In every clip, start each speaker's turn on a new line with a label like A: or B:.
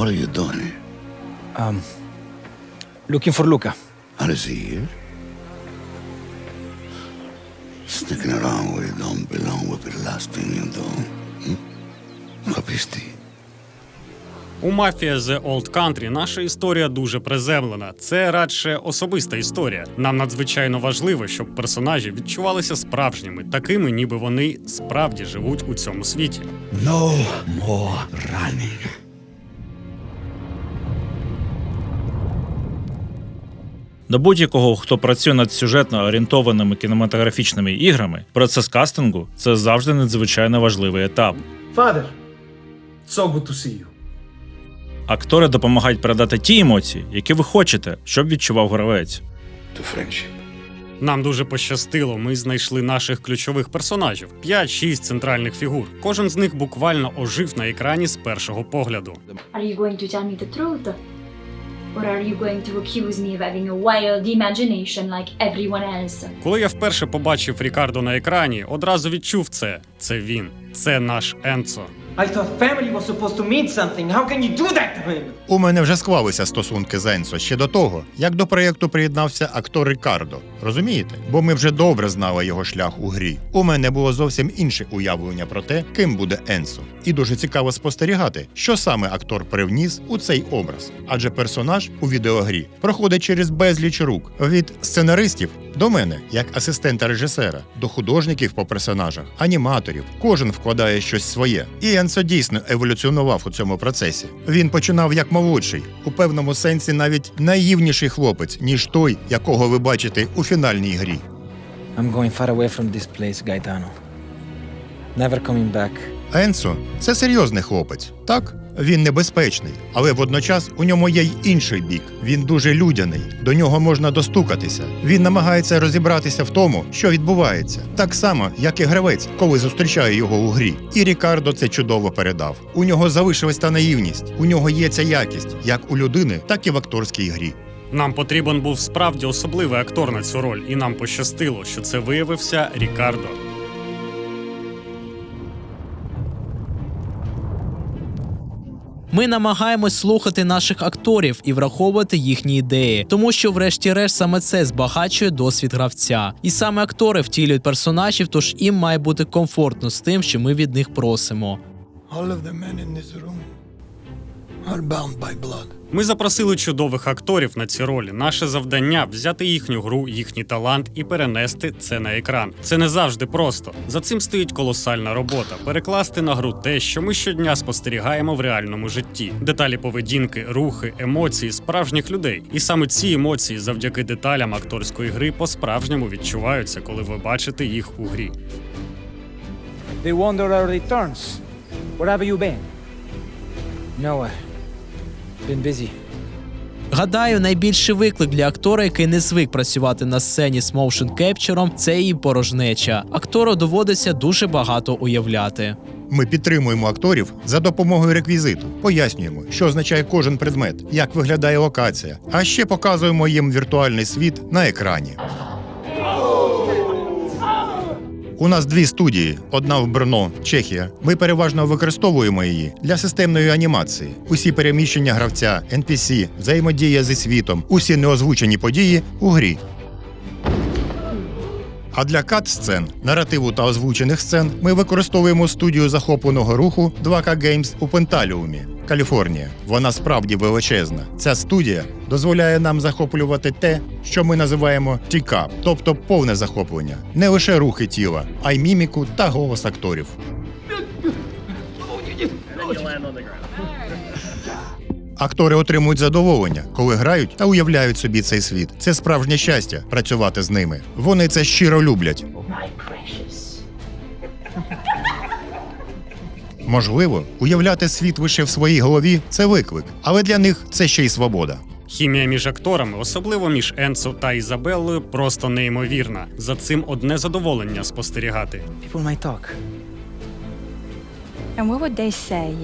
A: What are you doing here?
B: Um, looking for Luca.
A: How is he here? Sticking around where you don't belong would be the last thing you do. Hmm? Capisti?
C: У Mafia The Old Country наша історія дуже приземлена. Це радше особиста історія. Нам надзвичайно важливо, щоб персонажі відчувалися справжніми, такими, ніби вони справді живуть у цьому світі.
A: No more running.
D: До будь-якого, хто працює над сюжетно орієнтованими кінематографічними іграми, процес кастингу це завжди надзвичайно важливий етап.
E: Father, so good to see you.
D: Актори допомагають передати ті емоції, які ви хочете, щоб відчував гравець.
A: To friendship.
C: Нам дуже пощастило. Ми знайшли наших ключових персонажів: 5-6 центральних фігур. Кожен з них буквально ожив на екрані з першого погляду.
F: Are you going to tell me the truth? Or are you going to accuse me of having a wild imagination like everyone else?
C: Коли я вперше побачив Рікардо на екрані, одразу відчув це. Це він, це наш Енцо.
E: I thought family was supposed to mean something. How can you do that to him?
G: У мене вже склалися стосунки з Енсо ще до того, як до проєкту приєднався актор Рікардо. Розумієте? Бо ми вже добре знали його шлях у грі. У мене було зовсім інше уявлення про те, ким буде Енсо. І дуже цікаво спостерігати, що саме актор привніс у цей образ. Адже персонаж у відеогрі проходить через безліч рук від сценаристів до мене, як асистента режисера, до художників по персонажах, аніматорів. Кожен вкладає щось своє. І Енсо дійсно еволюціонував у цьому процесі. Він починав як молодший, у певному сенсі навіть наївніший хлопець, ніж той, якого ви бачите у фінальній грі.
B: I'm going far away from this place, Gaetano. Never coming back.
G: Енсо це серйозний хлопець, так? Він небезпечний, але водночас у ньому є й інший бік. Він дуже людяний, до нього можна достукатися. Він намагається розібратися в тому, що відбувається, так само, як і гравець, коли зустрічає його у грі. І Рікардо це чудово передав. У нього залишилась та наївність, у нього є ця якість, як у людини, так і в акторській грі.
C: Нам потрібен був справді особливий актор на цю роль, і нам пощастило, що це виявився Рікардо.
H: Ми намагаємось слухати наших акторів і враховувати їхні ідеї, тому що, врешті-решт, саме це збагачує досвід гравця. І саме актори втілюють персонажів, тож їм має бути комфортно з тим, що ми від них просимо.
A: All of the men in this room are bound by blood.
C: Ми запросили чудових акторів на ці ролі. Наше завдання взяти їхню гру, їхній талант і перенести це на екран. Це не завжди просто. За цим стоїть колосальна робота перекласти на гру те, що ми щодня спостерігаємо в реальному житті. Деталі поведінки, рухи, емоції справжніх людей. І саме ці емоції, завдяки деталям акторської гри, по-справжньому відчуваються, коли ви бачите їх у грі.
B: They wonder our returns. Where have you been? Nowhere. Been busy.
H: Гадаю, найбільший виклик для актора, який не звик працювати на сцені з моушн кепчером, це її порожнеча. Актору доводиться дуже багато уявляти.
G: Ми підтримуємо акторів за допомогою реквізиту, пояснюємо, що означає кожен предмет, як виглядає локація, а ще показуємо їм віртуальний світ на екрані. У нас дві студії: одна в Брно, Чехія. Ми переважно використовуємо її для системної анімації. Усі переміщення гравця, NPC, взаємодія зі світом, усі неозвучені події у грі. А для кат-сцен, наративу та озвучених сцен ми використовуємо студію захопленого руху 2K Games у Пенталіумі, Каліфорнія. Вона справді величезна. Ця студія дозволяє нам захоплювати те, що ми називаємо тікап, тобто повне захоплення, не лише рухи тіла, а й міміку та голос акторів. Актори отримують задоволення, коли грають та уявляють собі цей світ. Це справжнє щастя працювати з ними. Вони це щиро люблять. Можливо, уявляти світ лише в своїй голові це виклик, але для них це ще й свобода.
C: Хімія між акторами, особливо між Енсо та Ізабеллою, просто неймовірна. За цим одне задоволення спостерігати.
B: People might talk.
I: And what would they say?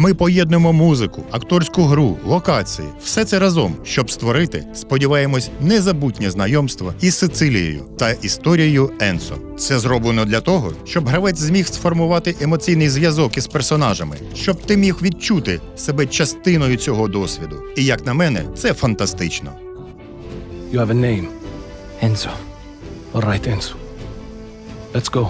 G: Ми поєднуємо музику, акторську гру, локації, все це разом, щоб створити, сподіваємось, незабутнє знайомство із Сицилією та історією Енсо. Це зроблено для того, щоб гравець зміг сформувати емоційний зв'язок із персонажами, щоб ти міг відчути себе частиною цього досвіду. І як на мене, це фантастично.
I: You have a name. Enzo. All right, Enzo. Let's go.